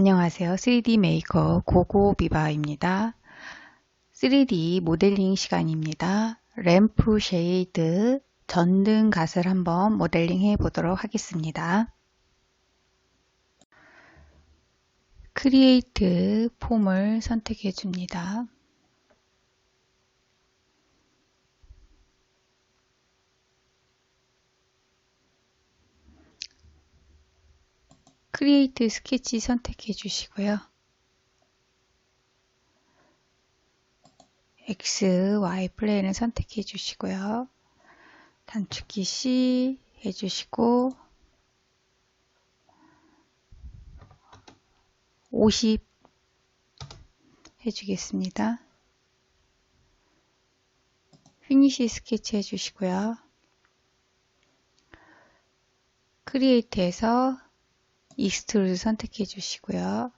안녕하세요. 3D 메이커 고고비바입니다. 3D 모델링 시간입니다. 램프 쉐이드 전등 갓을 한번 모델링 해 보도록 하겠습니다. 크리에이트 폼을 선택해 줍니다. 크리에이트 스케치 선택해 주시고요. X, Y 플레인을 선택해 주시고요. 단축키 C 해주시고 50 해주겠습니다. 피니시 스케치 해주시고요. 크리에이트에서 익스트루드 선택해 주시고요.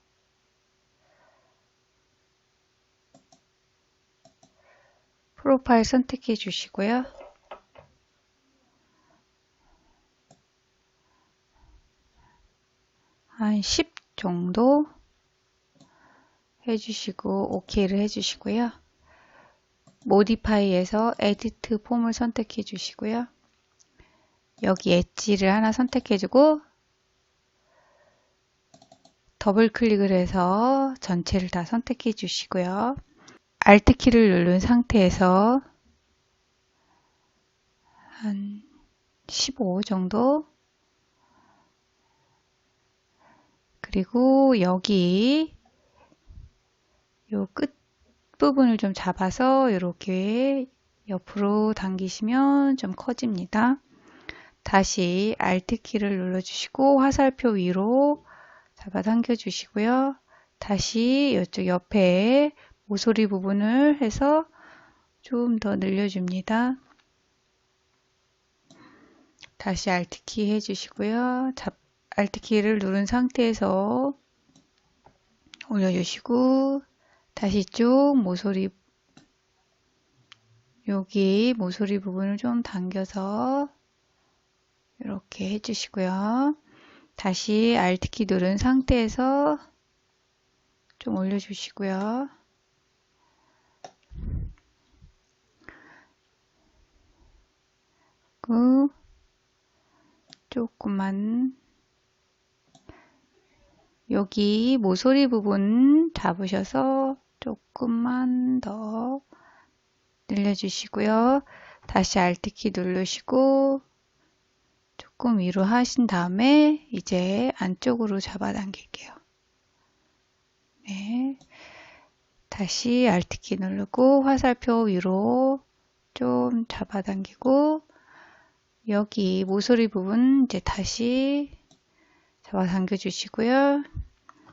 프로파일 선택해 주시고요. 한 10 정도 해주시고 OK를 해주시고요. 모디파이에서 에디트 폼을 선택해 주시고요. 여기 엣지를 하나 선택해주고 더블 클릭을 해서 전체를 다 선택해 주시고요. Alt 키를 누른 상태에서 한 15 정도 그리고 여기 요 끝 부분을 좀 잡아서 이렇게 옆으로 당기시면 좀 커집니다. 다시 Alt 키를 눌러주시고 화살표 위로 잡아당겨 주시고요. 다시 이쪽 옆에 모서리 부분을 해서 좀 더 늘려줍니다. 다시 Alt키 해주시고요. 잡, Alt키를 누른 상태에서 올려주시고 다시 쭉 모서리 여기 모서리 부분을 좀 당겨서 이렇게 해주시고요. 다시 Alt키 누른 상태에서 좀 올려주시고요. 그 조금만 여기 모서리 부분 잡으셔서 조금만 더 늘려주시고요. 다시 Alt키 누르시고 조금 위로 하신 다음에 이제 안쪽으로 잡아당길게요. 네. 다시 Alt키 누르고 화살표 위로 좀 잡아당기고 여기 모서리 부분 이제 다시 잡아당겨 주시고요.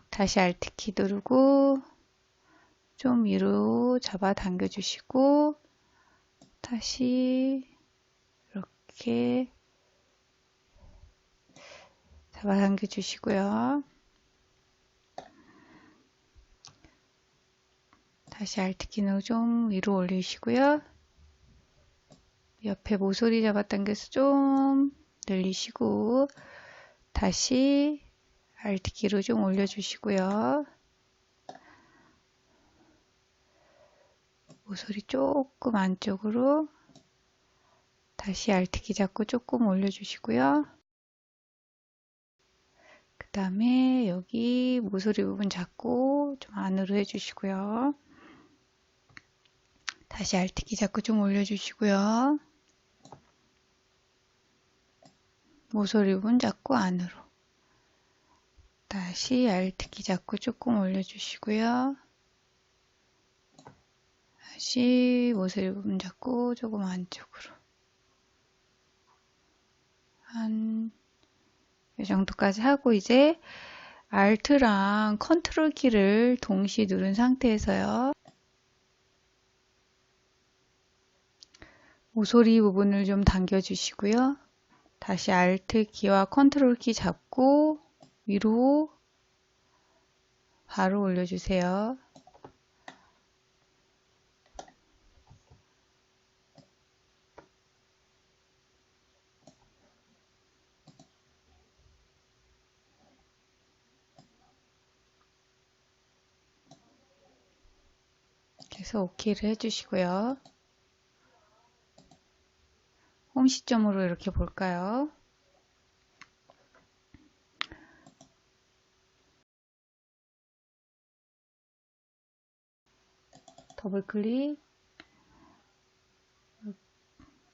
다시 Alt키 누르고 좀 위로 잡아당겨 주시고 다시 이렇게 잡아당겨 주시고요. 다시 Alt키는 좀 위로 올리시고요. 옆에 모서리 잡아당겨서 좀 늘리시고 다시 Alt키로 좀 올려주시고요. 모서리 조금 안쪽으로 다시 Alt키 잡고 조금 올려주시고요. 그 다음에 여기 모서리 부분 잡고 좀 안으로 해주시고요. 다시 Alt키 잡고 좀 올려주시고요. 모서리 부분 잡고 안으로 다시 Alt키 잡고 조금 올려주시고요. 다시 모서리 부분 잡고 조금 안쪽으로 한 이 정도까지 하고 이제 Alt랑 컨트롤 키를 동시에 누른 상태에서요. 모서리 부분을 좀 당겨 주시고요. 다시 Alt 키와 컨트롤 키 잡고 위로 바로 올려주세요. 그래서 OK를 해주시고요. 홈 시점으로 이렇게 볼까요? 더블 클릭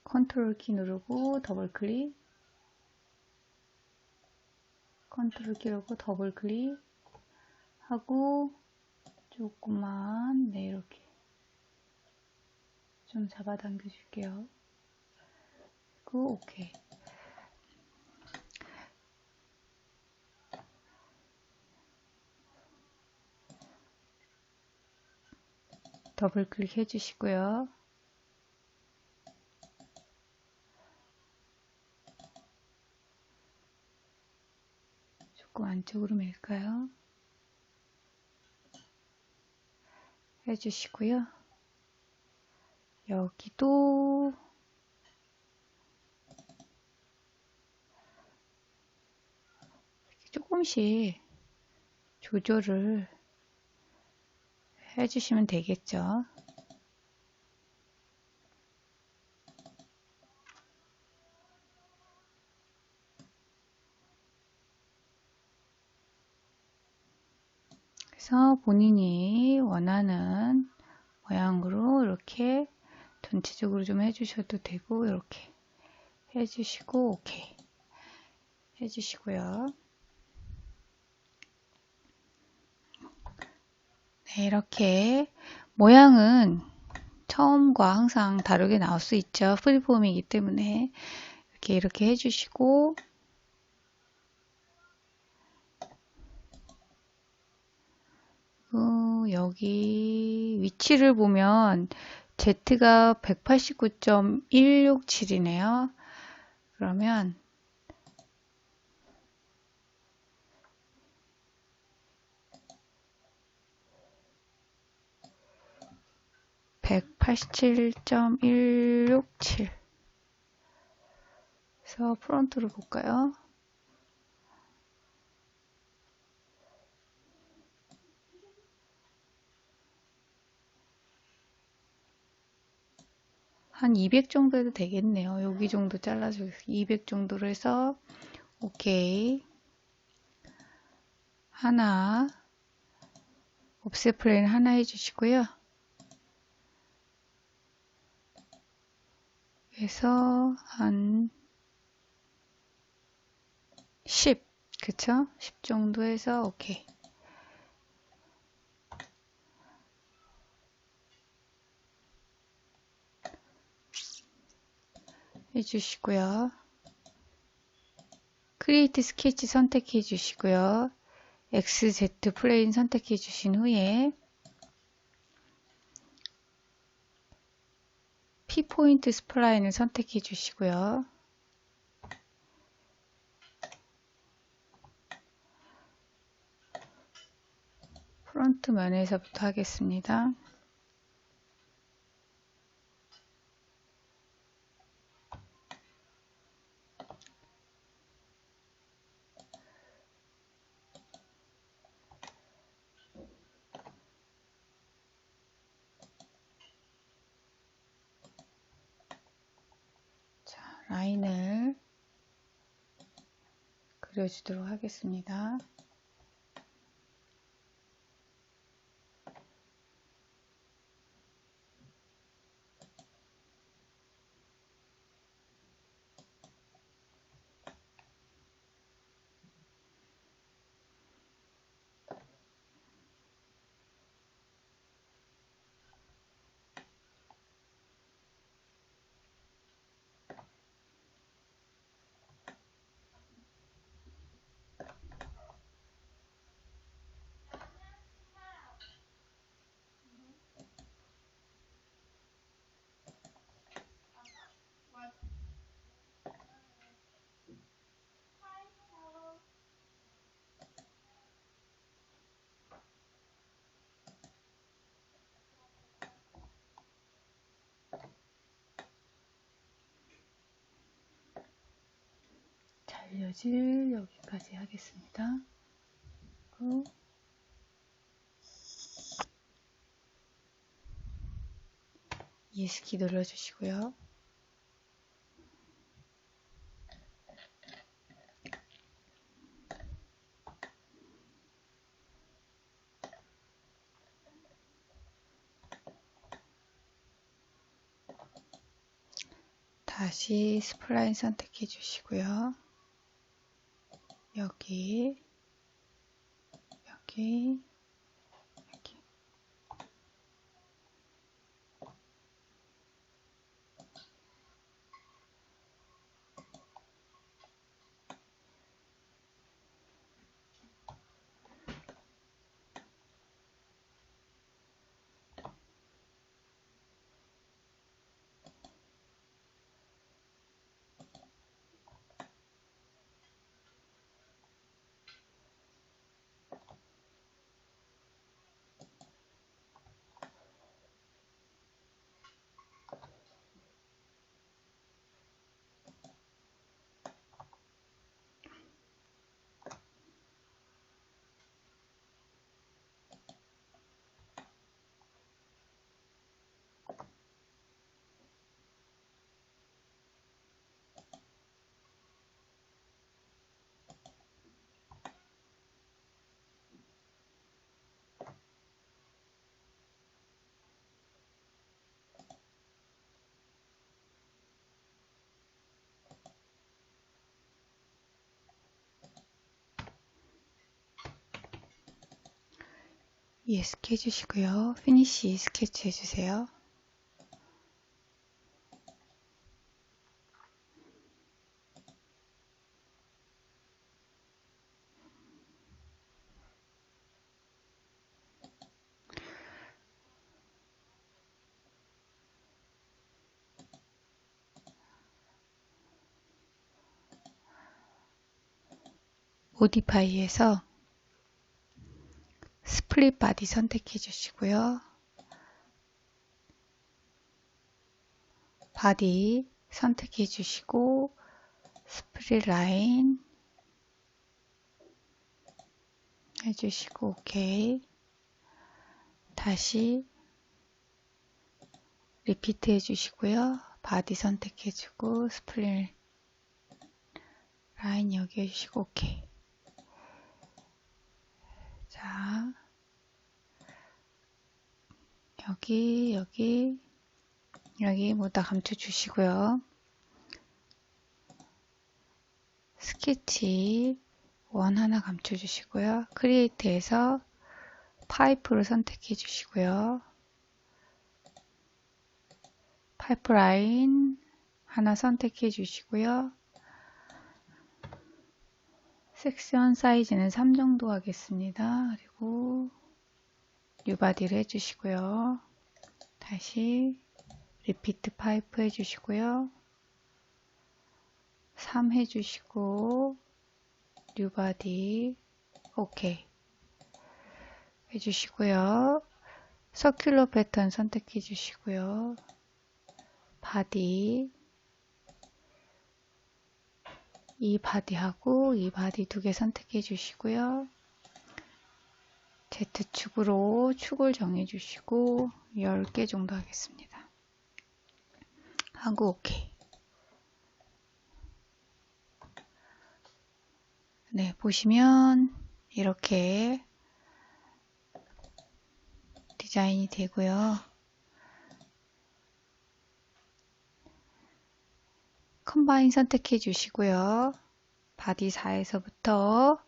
컨트롤 키 누르고 더블 클릭 컨트롤 키 누르고 더블 클릭 하고 조금만 네 이렇게 좀 잡아당겨 줄게요 그리고 오케이 더블 클릭 해 주시고요. 조금 안쪽으로 밀까요? 해주시고요. 여기도 조금씩 조절을 해주시면 되겠죠. 그래서 본인이 원하는 모양으로 이렇게 전체적으로 좀 해주셔도 되고 이렇게 해주시고 오케이 해주시고요. 네, 이렇게 모양은 처음과 항상 다르게 나올 수 있죠. 프리폼이기 때문에 이렇게 이렇게 해주시고 어, 여기 위치를 보면 Z가 189.167이네요. 그러면 187.167 그래서 프론트로 볼까요? 한 200 정도 해도 되겠네요. 여기 정도 잘라줘 200 정도로 해서 오케이 하나 옵셋 플레인 하나 해주시고요. 그래서 한 10, 그쵸? 10 정도 해서 오케이. 해주시고요. 크리에이트 스케치 선택해 주시고요. XZ 플레인 선택해 주신 후에 P포인트 스플라인을 선택해 주시고요. 프론트 면에서부터 하겠습니다. 라인을 그려주도록 하겠습니다. 잘려질 여기까지 하겠습니다. 그리고 예스키 눌러주시고요. 다시 스플라인 선택해 주시고요. 여기, 여기. 예스키 해주시고요. 피니시 스케치 해주세요. 모디파이에서 스 플릿 바디 선택해 주시고요. 바디 선택해 주시고 스플릿 라인 해주시고 오케이 다시 리피트 해주시고요. 바디 선택해주고 스플릿 라인 여기 해주시고 오케이 자, 여기, 여기, 여기 모두 다 감춰 주시고요. 스케치 원 하나 감춰 주시고요. 크리에이트에서 파이프를 선택해 주시고요. 파이프 라인 하나 선택해 주시고요. 섹션 사이즈는 3 정도 하겠습니다. 그리고 뉴바디를 해주시고요. 다시 리피트 파이프 해주시고요. 3 해주시고 뉴바디 오케이 해주시고요. 서큘러 패턴 선택해 주시고요. 바디 이 바디하고 이 바디 두 개 선택해 주시고요. Z축으로 축을 정해 주시고 10개 정도 하겠습니다. 하고 오케이. 네, 보시면 이렇게 디자인이 되고요. 컴바인 선택해 주시고요. 바디 4에서부터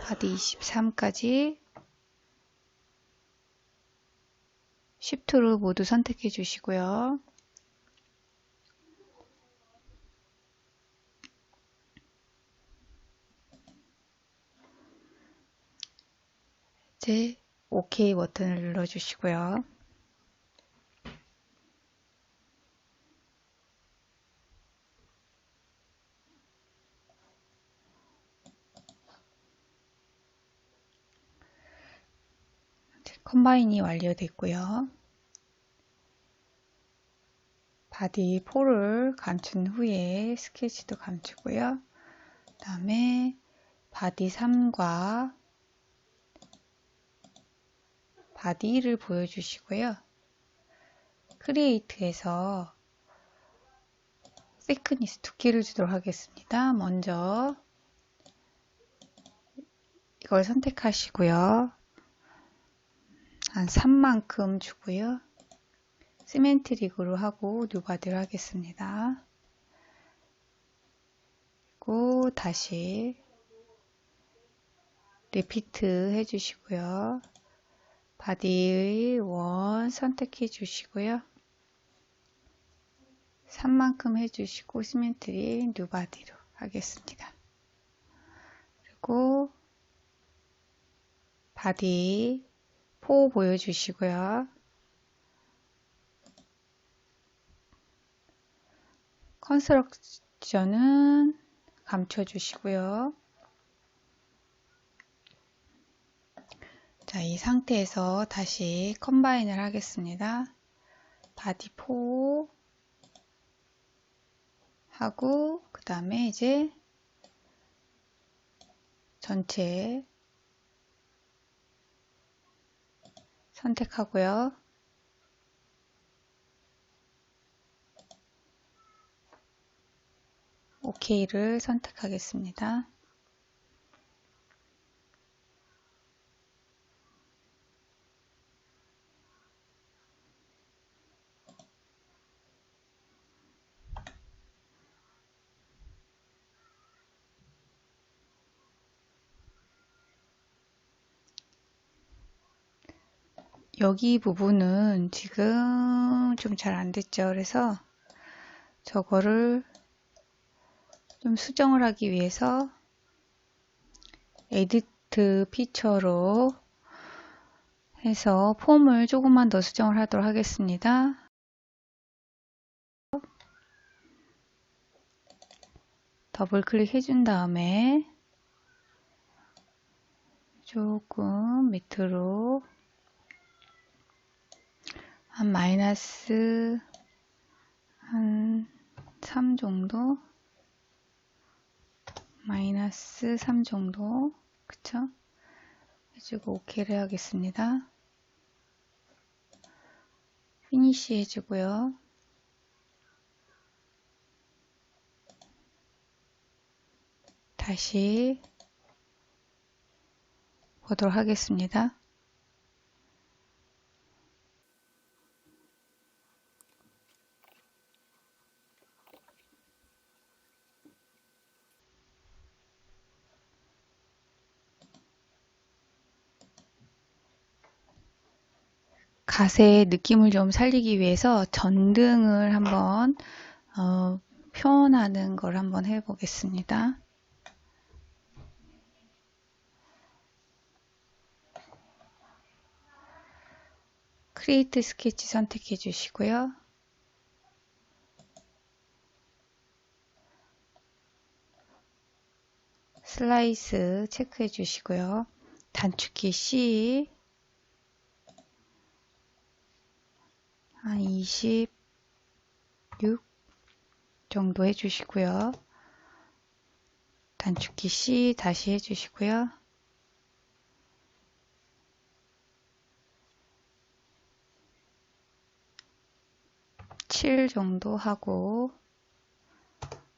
바디 23까지 쉬프트로 모두 선택해 주시고요. 이제 OK 버튼을 눌러 주시고요. 컴바인이 완료됐고요. 바디 4를 감춘 후에 스케치도 감추고요. 그 다음에 바디 3과 바디 1을 보여주시고요. 크리에이트에서 세크니스 두께를 주도록 하겠습니다. 먼저 이걸 선택하시고요. 한 3만큼 주고요. 시멘트릭으로 하고 뉴바디를 하겠습니다. 그리고 다시 리피트 해주시고요. 바디의 원 선택해 주시고요. 3만큼 해주시고 시멘트리 뉴바디로 하겠습니다. 그리고 바디 포 보여주시고요. 컨스트럭션은 감춰주시고요. 자, 이 상태에서 다시 컴바인을 하겠습니다. 바디 포 하고 그 다음에 이제 전체 선택하고요. OK를 선택하겠습니다. 여기 부분은 지금 좀 잘 안 됐죠. 그래서 저거를 좀 수정을 하기 위해서 에디트 피처로 해서 폼을 조금만 더 수정을 하도록 하겠습니다. 더블 클릭 해 준 다음에 조금 밑으로 한 마이너스 한 3 정도 마이너스 3 정도 그쵸? 해주고 OK를 하겠습니다. 피니시 해주고요. 다시 보도록 하겠습니다. 갓의 느낌을 좀 살리기 위해서 전등을 한번 어, 표현하는 걸 한번 해보겠습니다. 크리에이트 스케치 선택해 주시고요. 슬라이스 체크해 주시고요. 단축키 C 한 26 정도 해주시고요. 단축키 C 다시 해주시고요. 칠 정도 하고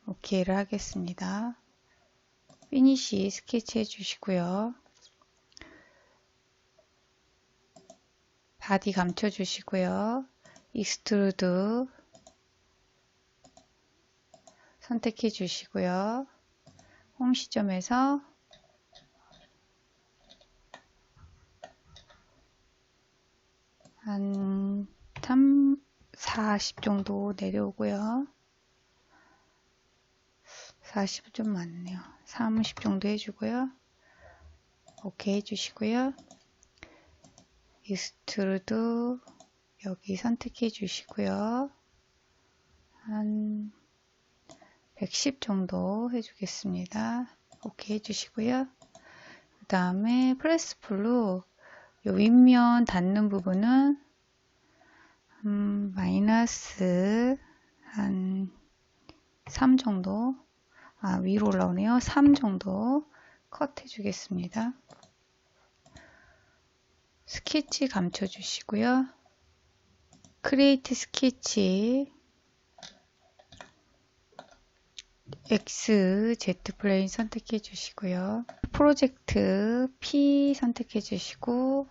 오케이를 하겠습니다. 피니시 스케치 해주시고요. 바디 감춰주시고요. 익스트루드 선택해 주시고요. 홈 시점에서 한 3, 40 정도 내려오고요. 40은 좀 많네요. 30 정도 해주고요. 오케이 해주시고요. 익스트루드 여기 선택해 주시고요. 한 110 정도 해주겠습니다. 오케이 해주시고요. 그 다음에 프레스 풀로 요 윗면 닿는 부분은 음, 마이너스 한 3 정도 아 위로 올라오네요. 3 정도 컷 해주겠습니다. 스케치 감춰 주시고요. 크리에이트 스케치 X, Z 플레인 선택해 주시고요. 프로젝트 P 선택해 주시고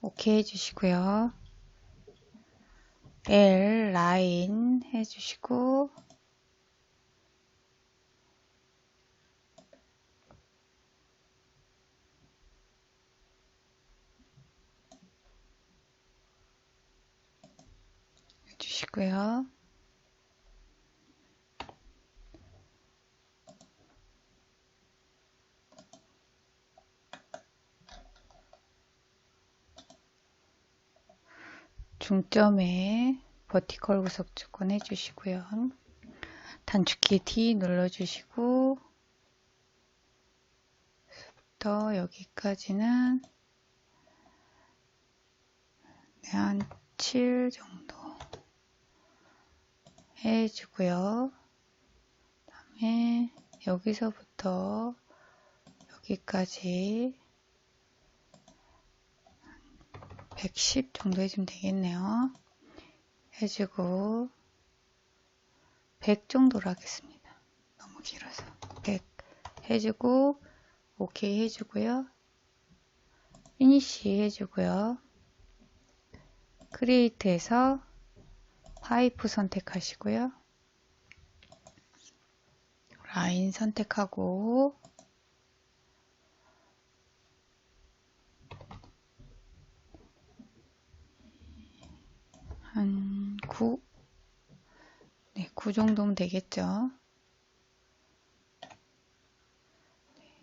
OK 해 주시고요. L 라인 해 주시고 주시고요. 중점에 버티컬 구석 조건 해주시고요. 단축키 D 눌러주시고 부터 여기까지는 한7 정도 해주고요. 다음에 여기서부터 여기까지 110 정도 해주면 되겠네요. 해주고 100 정도로 하겠습니다. 너무 길어서 100 해주고 오케이 해주고요. 피니시 해주고요. 크리에이트에서 파이프 선택하시고요. 라인 선택하고 한 9, 네, 9 정도면 되겠죠.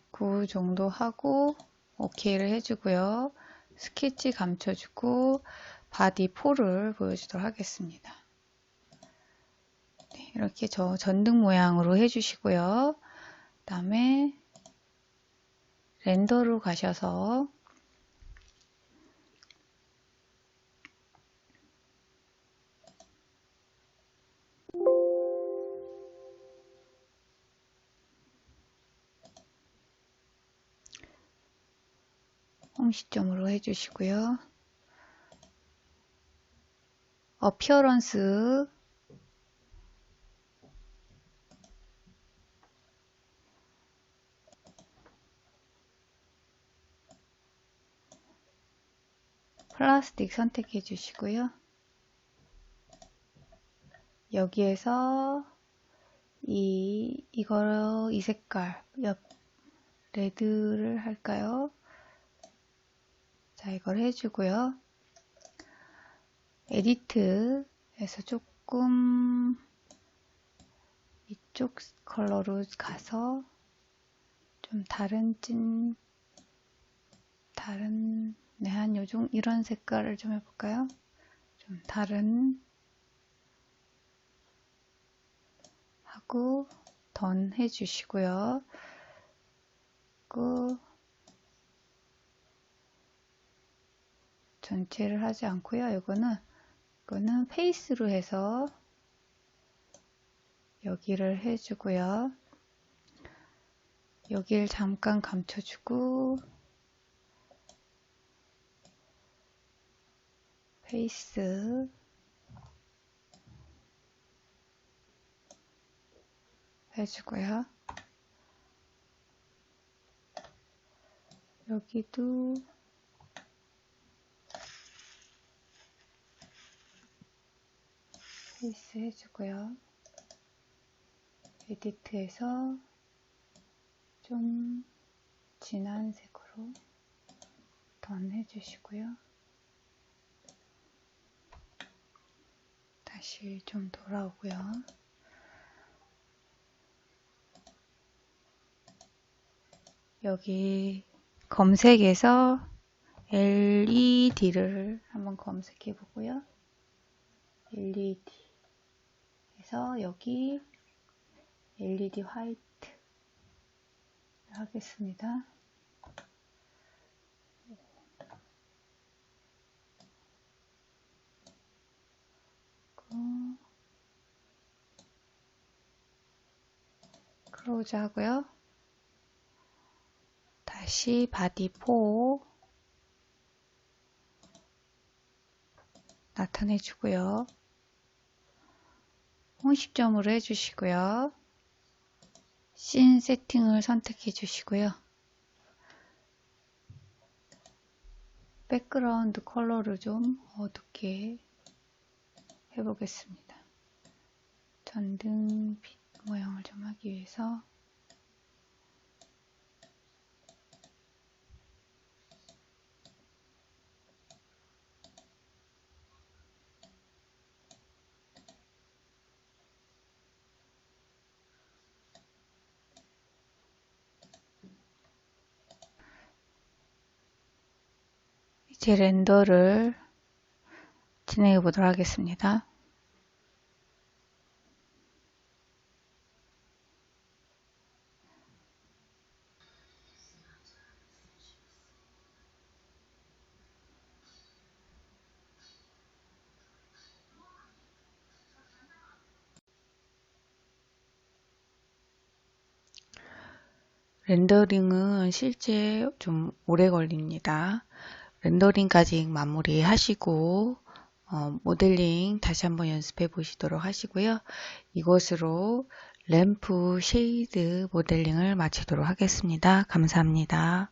9 정도 하고 OK를 해주고요. 스케치 감춰주고 바디 4를 보여주도록 하겠습니다. 네, 이렇게 저 전등 모양으로 해주시고요. 그 다음에 렌더로 가셔서 홈 시점으로 해주시고요. 어피어런스 플라스틱 선택해 주시고요. 여기에서 이 이거 이 색깔 옆 레드를 할까요? 자 이걸 해주고요. 에디트에서 조금 이쪽 컬러로 가서 좀 다른 찐 다른 네, 한 요정 이런 색깔을 좀 해볼까요? 좀 다른 하고 던 해주시고요. 그 전체를 하지 않고요. 이거는 이거는 페이스로 해서 여기를 해주고요. 여기를 잠깐 감춰주고 페이스 해주고요. 여기도 페이스 해주고요. 에디트에서 좀 진한 색으로 던 해주시고요. 다시 좀 돌아오고요. 여기 검색에서 LED를 한번 검색해 보고요. LED 해서 여기 LED 화이트 하겠습니다. 클로즈 하고요. 다시 바디 4 나타내 주고요. 홍시점으로 해주시고요. 씬 세팅을 선택해 주시고요. 백그라운드 컬러를 좀 어둡게 해보겠습니다. 전등 빛 모양을 좀 하기 위해서 이제 렌더를 진행해 보도록 하겠습니다. 렌더링은 실제 좀 오래 걸립니다. 렌더링까지 마무리 하시고 어, 모델링 다시 한번 연습해 보시도록 하시고요. 이것으로 램프 쉐이드 모델링을 마치도록 하겠습니다. 감사합니다.